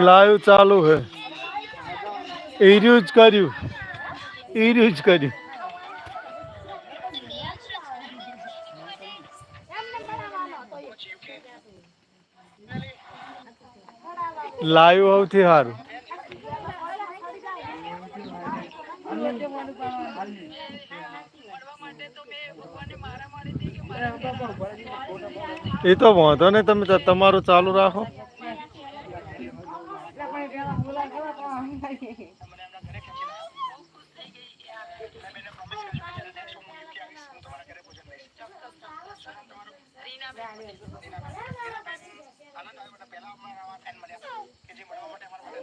Live ચાલુ હે એર્યું જ કર્યું એર્યું જ કર્યું લાઈવ સૌથી સારું એ તો વાંધો ને તમે તમારું ચાલુ રાખો.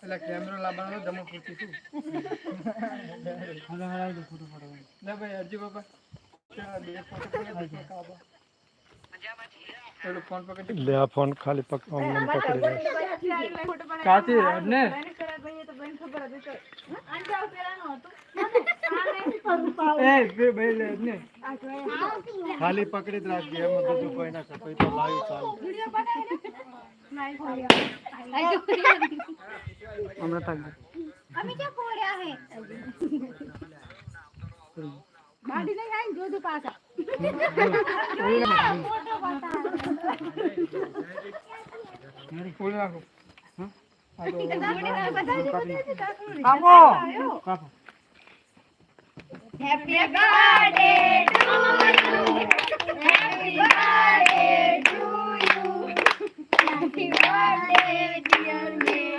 એટલે કેમેરો લાવવાનો જમો છું ના ભાઈ અરજી ચાલ, બે. ફોન પકડી આ ફોન ખાલી પકડી કાચી પકડી રાખે કાચી ને એ બે ભાઈ લે ખાલી પકડી જ રાખજે એમાં બીજું કોઈ ના કરે તો લાવી ચાલુ. હમણાં તાક. અમે ક્યાં પોડ્યા હે બાડી લઈ આવીને જોજો પાછા ફૂલ રાખો. હા? Happy birthday to you. Happy birthday you. Dear me.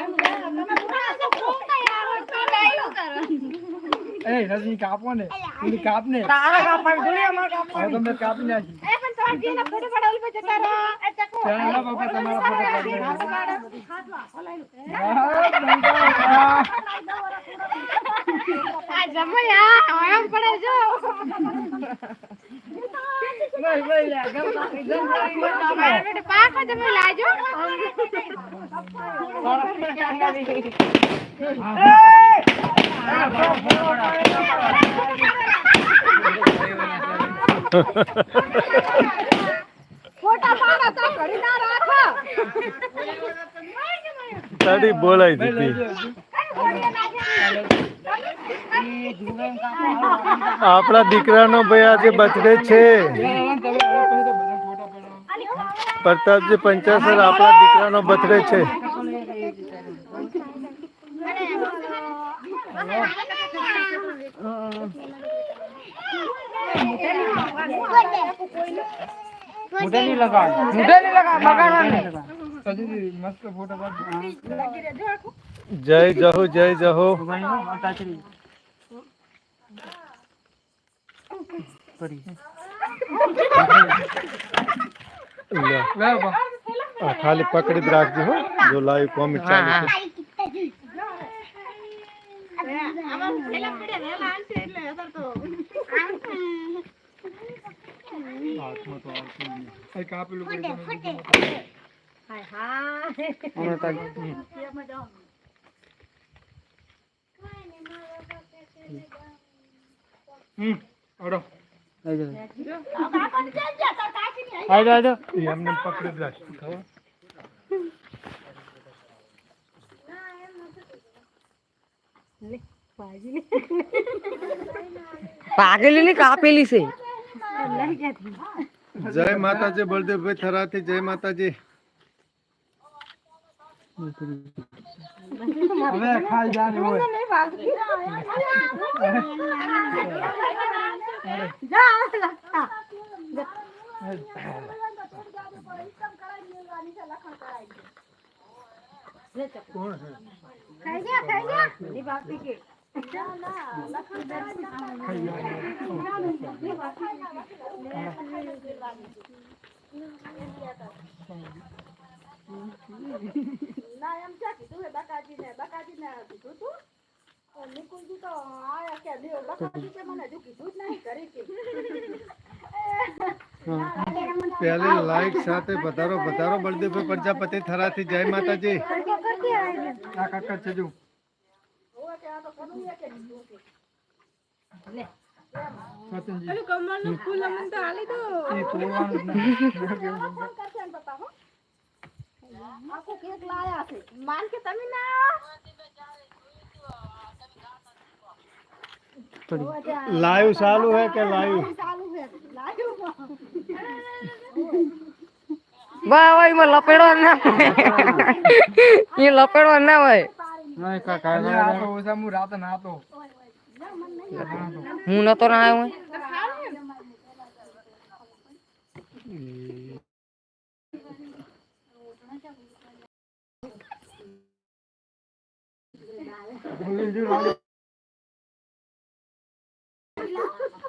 એ રજની કાપો ને પેલી કાપ ને તારા કાપડ જોડે અમાર હવે તમે કાપી નાખી એ પણ તો જીના ફોટો પડાવલ પે જતા રહો એ ચકો. ચાલ ના બાપા તમારા ફોટો પાડી. આ જમયા એમ પડે જો. નહીં, ભાઈ, લે, ગમ ગમ ગમ પાકો જમી લાજો. પાડા રાખો તારી બોલાઈ દીધી. આપણા દીકરાનો ભાઈ આજે બર્થડે છે. પ્રતાપજી પંચાસર આપણા દીકરાનો બર્થડે છે. મોઢે નહીં લગાડ. મોઢે નહીં લગાડ, બગાડવા નહીં. સજીજી, મસ્ત ફોટો પાડ. જય જહો જય જહો લે, લે બાપા. આ ખાલી પકડી જ રાખજો હો જો લાઈવ કોમેન્ટ ચાલુ છે એમને પકડી જ રાખજો ખબર પાકેલી ને કાપેલી છે. જય માતાજી બળદેવભાઈ થરાથી જય માતાજી. હવે ખાઈ જાને હોય. કોણ છે? ના એમ લાઈક સાથે વધારો વધારો બળદેવ પ્રજાપતિ થરાથી જય માતાજી. આ કાકા છે જો સચિનજી એ તોડવાનું જ નથી. આખું કેક લાયા છે કે તમે ના ચાલુ હે કે લાઈવ ચાલુ હે લાયું બા હવે એમાં લપેડો ના હોય. એ લપેડો ના હોય. નહીં કાકા તો હું રાતે નાતો હું નતો ના આવ્યો. હોય.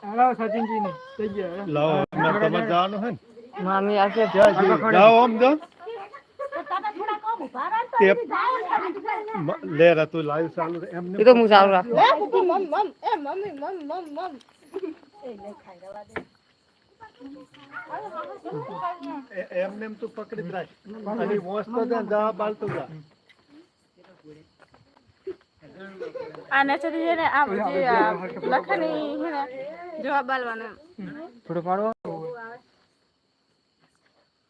હેલો સચિનજી ને થઈ ગયા. લાવો અમે તમારે જવાનું હે ને. મામી આખે જાઓ આમ જો. લે રા તું લાઈવ ચાલુ એમને એ તો હું ચાલુ રાખ. એ- એમને એમ તું પકડી રાખ. અને મોસ્ત તો જા જા. જા આને છે જે ને આ જે આ લખની હે ને જવાબ પાડો ચલ આમ તો મને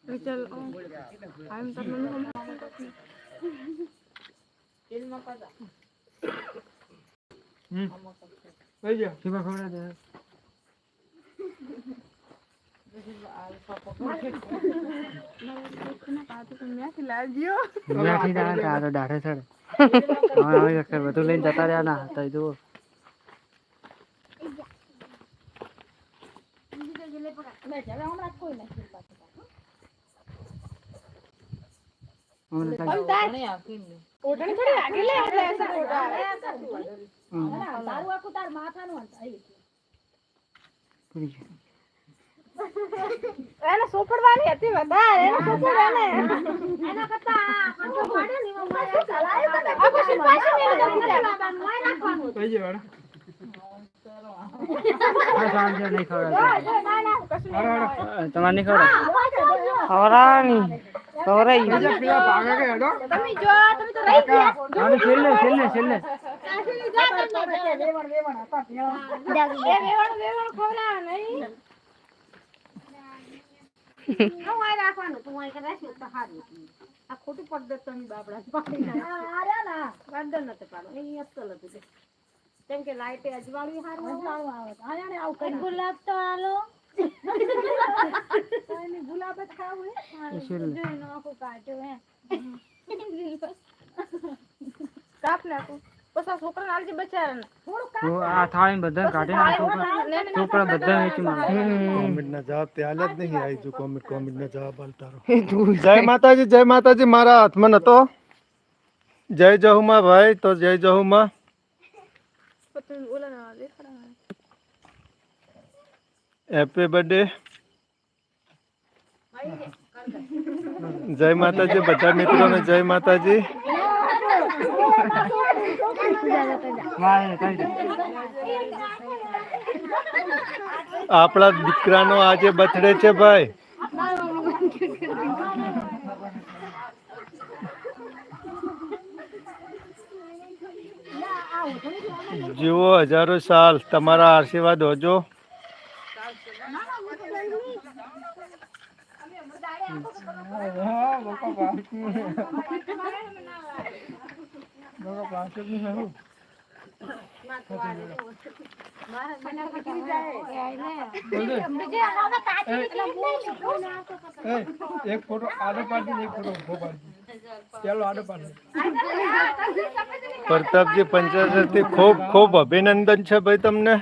હમ થઈ ગયા શીખા ખવડા દે મેથી લાવજો ત્યાંથી ના હતા, આ તો દાઢે ચડે હવે હવે અક્ષર બધું લઈને જતા રહ્યા ના તો જુઓ અમને કાંઈ ઓઢણી થોડી લાગી એને સોપડવાની હતી વધારે એને સોપડવાને એના કરતા પાડે ને ચલાય તો આ પછી પાછી મેં નાખવાનું. અ, તમારે નહીં ખબર ખવડાવવાની ખવડાવી બીજા પેલા ભાગે કે હેડો? તમે જો તમે તો રહી ગયા. આને છેલ્લે છેલ્લે છેલ્લે. વેવણ વેવણ હતા વેવણ વેવણ વેવણ ખવડાવે નહીં. હું વાય રાખવાનું તું વાય કરાશી તો હારું. આ ખોટી પદ્ધતિ બાપડા પાડી અરે ના વાંધો નથી પાડો. એ અસલ હતું કેમ કે લાઈટે અજવાળી હારું. સારું આવે તો. આને આવું કરી ગુલાબ તો આલો. ગુલાબ જ ખાવું હે એ છેલ્લે જોઈને આખું કાઢ્યું હે કાપ નાખું બસ આ છોકરાને આલજે બચારાને તો આ થાળી બધા કાઢી નાખો છોકરા છોકરા બધા વેચી મારે કોમેન્ટ ના જવાબ તે હાલ જ નહીં આવી જો કોમેન્ટ કોમેન્ટ ના જવાબ આલતા રહો જય માતાજી જય માતાજી મારા હાથમાં નતો જય જહુમાં ભાઈ તો જય જહુમાં પછી ઓલા ના દેખાડા હેપી બર્થડે જય માતાજી, બધા મિત્રોને જય માતાજી. આપણા દીકરાનો આજે બર્થડે છે ભાઈ. જીવો હજારો સાલ, તમારા આશીર્વાદ હોજો હા લોકો પાછું લોકો પાછું નહીં આવું બોલ દે. એ, એક ફોટો આડો પાડી એક ફોટો ઊભો પાડી ચાલો આડો પાડી પ્રતાપજી પંચાસરથી ખૂબ ખૂબ અભિનંદન છે ભાઈ તમને.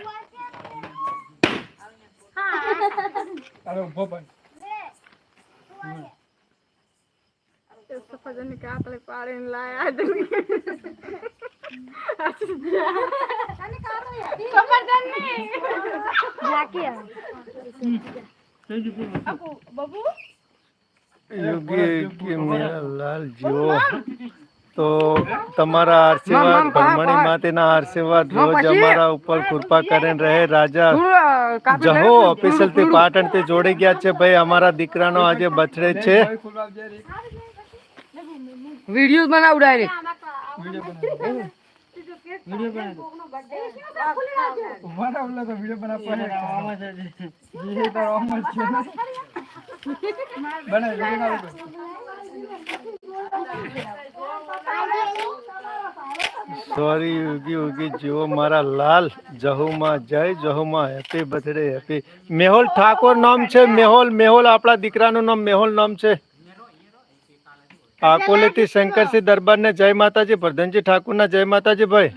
ઊભો પણ સફરજન કાપલે પાડીને લાયા તો તમારા આશીર્વાદ ભણમણી માટેના આશીર્વાદ રોજ અમારા ઉપર કૃપા કરીને રહે રાજા જહો ઓફિશિયલથી પાટણથી જોડી ગયા છે ભાઈ અમારા દીકરાનો આજે બર્થડે છે ભાઈ ખુલવા જઈ રહી વીડિયો બનાવ ડાયરેક્ટ વિડિયો બનાવ. વિડિયો બનાવ. ઊભા રહો ઓલા તો વિડિયો બનાવ પડે. આમાં છે. જી તો આમાં છે બનાવ વિડિયો બનાવ. સોરી યોગી યોગી જીવો મારા લાલ. જહુમાં જય જહુમાં happy birthday happy Mehul Thakor નામ છે મેહોલ મેહોલ આપણા દીકરાનું નામ મેહોલ નામ છે. આકોલેથી શંકરસિંહ દરબારને જય માતાજી ભરધનજી ઠાકુર ના જય માતાજી ભાઈ.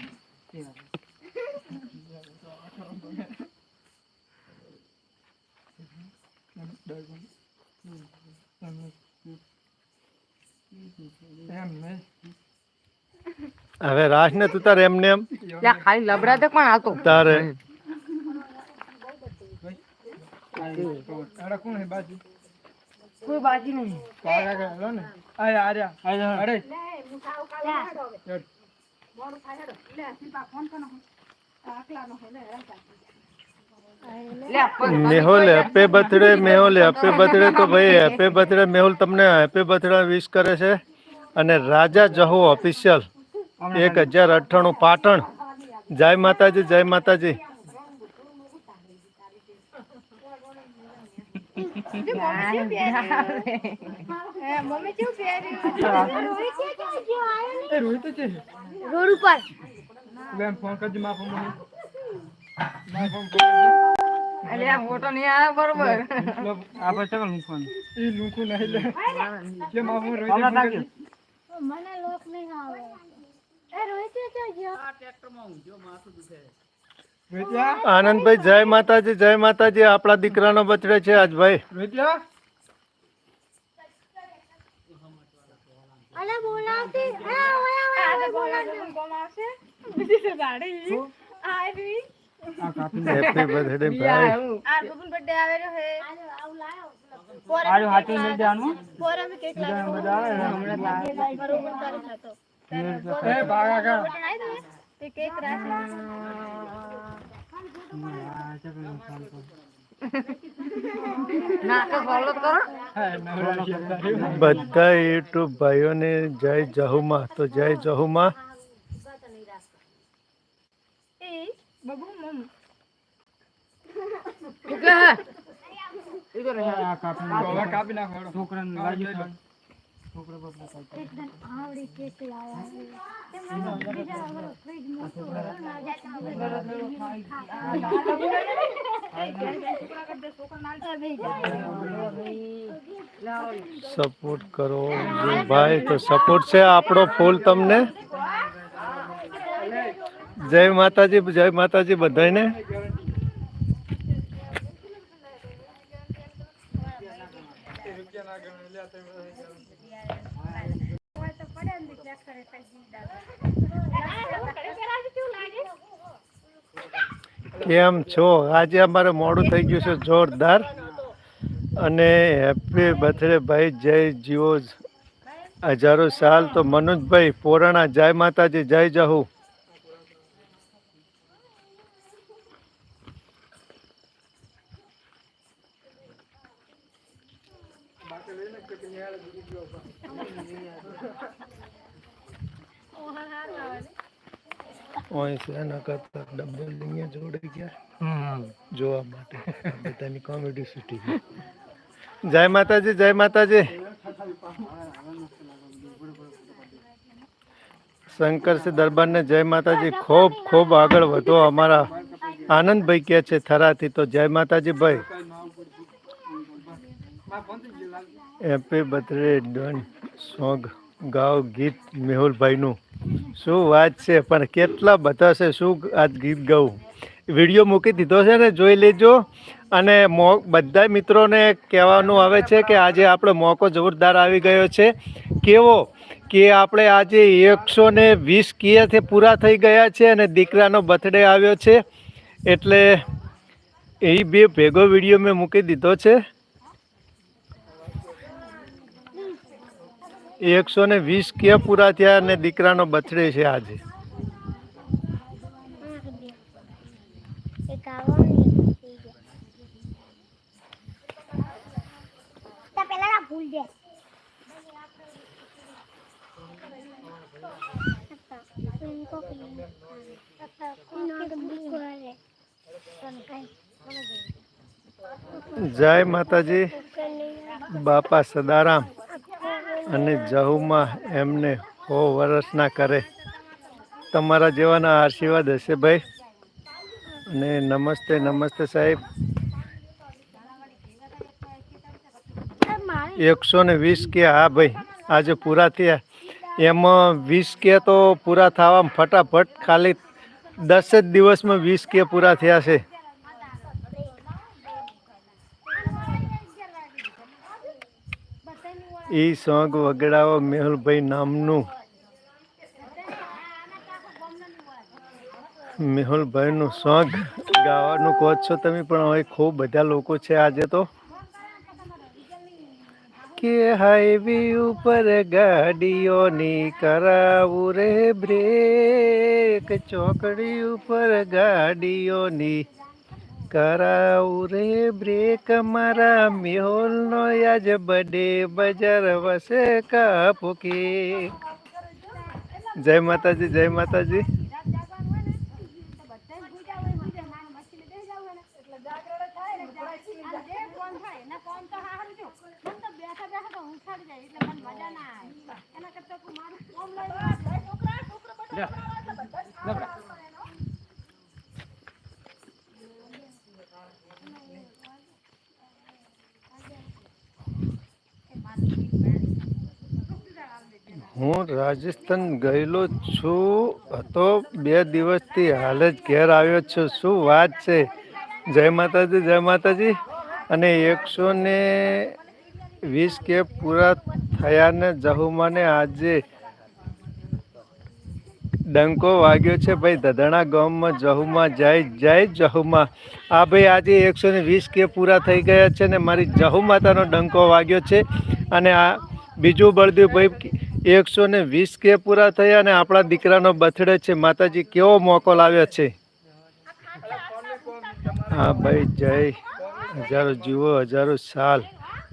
હવે રાસ ને તું તાર એમને એમ. ખાલી લબડા તો પણ હાલતો તારે કોણ હે બાજુ? કોઈ બાજી નહીં. અરે. Mehul happy birthday Mehul happy birthday તો ભાઈ હેપી બર્થડે મેહુલ તમને હેપી બર્થડે વિશ કરે છે. અને રાજા જહો ઓફિશિયલ એક હજાર અઠ્ઠાણું પાટણ. જય માતાજી જય માતાજી મમ્મી કેવું પહેર્યું રોહિત છે કે જો આયો એ રોહિત છે નહીં રોડ ઉપર. બેન ફોન કરજો માં ફોન મને આ મોટો નહીં આવ્યો બરોબર. આપણે ચાલ હું ફોન ઈ લુકુ નહીં લે. કે માં ફોન રોઈ ફોન મને લોક નહીં આવે. એ રોઈ છે કે જો રોહિત્યા આનંદભાઈ જય માતાજી જય માતાજી. આપણા દીકરાનો બચડે છે આજ ભાઈ. રોહિત્યા અલે બોલાવતી એ ઓયા ઓયા બોલાવતી કોમ આવશે બીજી તો ગાડી. આ રી આ કાપી હેપી બર્થડે ભાઈ. બર્થડે આવે હે. આજો હાચું લઈ જવાનું. પોરા કેક એ ભાગા કા તે રાખી નાકે ફોલો કરો હા નવરા છે બધા યુટ્યુબ ભાઈઓને જય જહુમાં. તો જય જહુમાં. એ બબુ મમ તું એકદમ આવડી ઈ તો રહે. આ કાપી નાખો હવે કાપી નાખો હેડો. છોકરાને લાગી જાય. આવડી કેક લાયા તે મને બીજા અમારો ફ્રીજ સપોર્ટ કરો ભાઈ તો સપોર્ટ છે આપણો ફૂલ તમને જય માતાજી જય માતાજી બધાને કેમ છો? આજે અમારે મોડું થઈ ગયું છે જોરદાર. અને હેપી બર્થડે ભાઈ, જય જીવો હજારો સાલ તો મનોજભાઈ પોરાણા, જય માતાજી, જય જહુ. ઓય છે એના કરતા ડબલ અહીંયા જોડે ગયા જોવા માટે. બધાની કોમેડી શૂટિંગ જય માતાજી જય માતાજી. શંકરસિંહ દરબારને જય માતાજી. ખૂબ ખૂબ આગળ વધો. અમારા આનંદભાઈ કે છે થરાથી તો જય માતાજી ભાઈ. હેપી બર્થડે ડન સોંગ ગાવ ગીત મેહુલભાઈનું. શું વાત છે? પણ કેટલા બધા છે. શું આજ ગીત ગાવું વીડિયો મૂકી દીધો છે ને, જોઈ લેજો. અને મો બધા મિત્રોને કહેવાનું આવે છે કે આજે આપણો મોકો જોરદાર આવી ગયો છે. કેવો? કે આપણે આજે એકસો ને વીસ કિયાથી પૂરા થઈ ગયા છે અને દીકરાનો બર્થડે આવ્યો છે. એટલે એ બે ભેગો વીડિયો મેં મૂકી દીધો છે. એકસો ને વીસ કે પૂરા થયા અને દીકરાનો બર્થડે છે આજે? જય માતાજી. બાપા સદારામ. અને જહુમાં એમને હો વર્ષના કરે. તમારા જેવાના આશીર્વાદ હશે ભાઈ. અને નમસ્તે નમસ્તે સાહેબ. એકસો ને વીસ કે હા ભાઈ, આજે પૂરા થયા. એમાં વીસ કે તો પૂરા થવામાં ફટાફટ ખાલી દસ જ દિવસમાં વીસ કે પૂરા થયા છે. એ સોંગ વગડાવો મેહુલભાઈ નામનું. મેહુલભાઈનું સોંગ ગાવાનું કહો છો તમે, પણ હવે ખૂબ બધા લોકો છે આજે તો. કે હાઈવે ઉપર ગાડીઓની કરાવું રે બ્રેક, ચોકડી ઉપર ગાડીઓની કરાવું રે બ્રેક મારા મેહોલનો આજ બડે બજાર વસે કાપો કે જય માતાજી જય માતાજી હું રાજસ્થાન ગયેલો છું. હતો બે દિવસથી હાલ જ ઘેર આવ્યો છું. શું વાત છે? જય માતાજી જય માતાજી. અને એકસો ને વીસ કે પૂરા થયા ને જહુમાને આજે ડંકો વાગ્યો છે. ભાઈ, દધણા ગામમાં જહુમાં જાય, જય જહુમાં. આ ભાઈ, આજે એકસો ને વીસ કે પૂરા થઈ ગયા છે ને મારી જહુ માતાનો ડંકો વાગ્યો છે. અને આ બીજું બળદેવ ભાઈ એકસો ને વીસ કે પૂરા થયા અને આપણા દીકરાનો બર્થડે છે. માતાજી કેવો મોકો લાવ્યો છે? હા ભાઈ, જય. હજારો જીવો હજારો સાલ.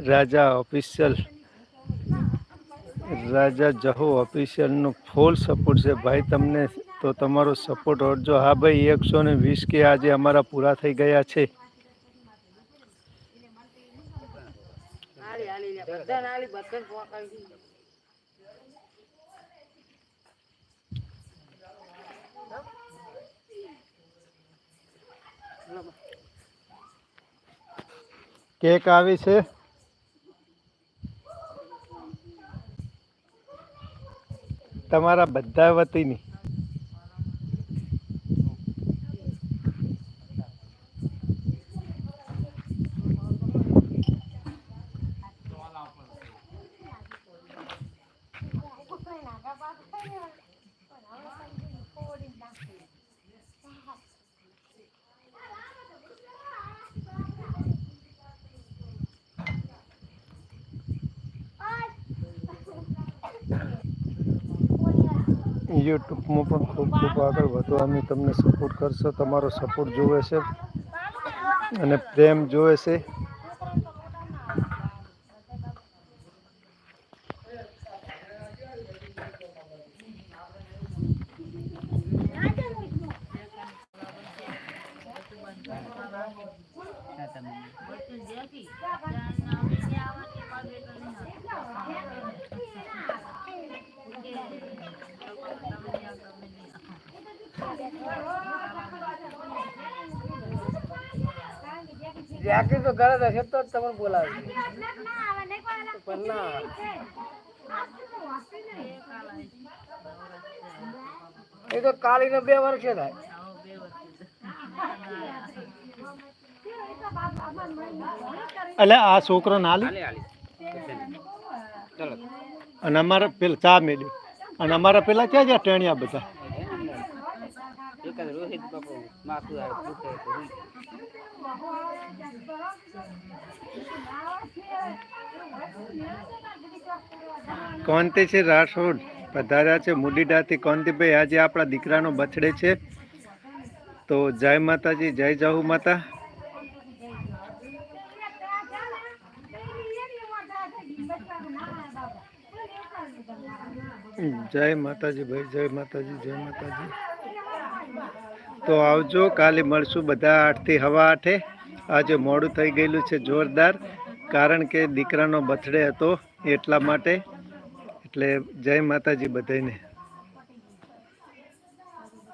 રાજા ઓફિશિયલ રાજા જહો ઓફિશિયલનો ફૂલ સપોર્ટ છે. ભાઈ, તમને તો તમારો સપોર્ટ ઓળજો હા ભાઈ, એકસો ને વીસ કે આજે અમારા પૂરા થઈ ગયા છે. બધાને. કેક આવી છે. તમારા બધા વતીની. યુટ્યુબમાં પણ ખૂબ ખૂબ આગળ વધો અમે તમને સપોર્ટ કરશો, તમારો સપોર્ટ જોવે છે અને પ્રેમ જોવે છે. જાગીર તો ઘરે રહેશે તો જ તમને બોલાવે. એ તો કાળી ને બે વર્ષે થાય. એટલે આ છોકરો ના લે. અને અમારે પેલા ચા મેળ્યું અને અમારા પેલા ક્યાં ગયા ટેણ્યા બધા? કોંતી છે રાઠોડ પધાર્યા છે? મુડીડાથી કોંતીભાઈ આજે આપણા દીકરાનો બર્થડે છે. તો જય માતાજી, જય જાહુ માતા. જય માતાજી ભાઈ, જય માતાજી જય માતાજી. તો આવજો, કાલે મળશું બધા આઠથી હવા આઠે. આજે મોડું થઈ ગયેલું છે જોરદાર, કારણ કે દીકરાનો બર્થડે હતો એટલા માટે. એટલે જય માતાજી બધાને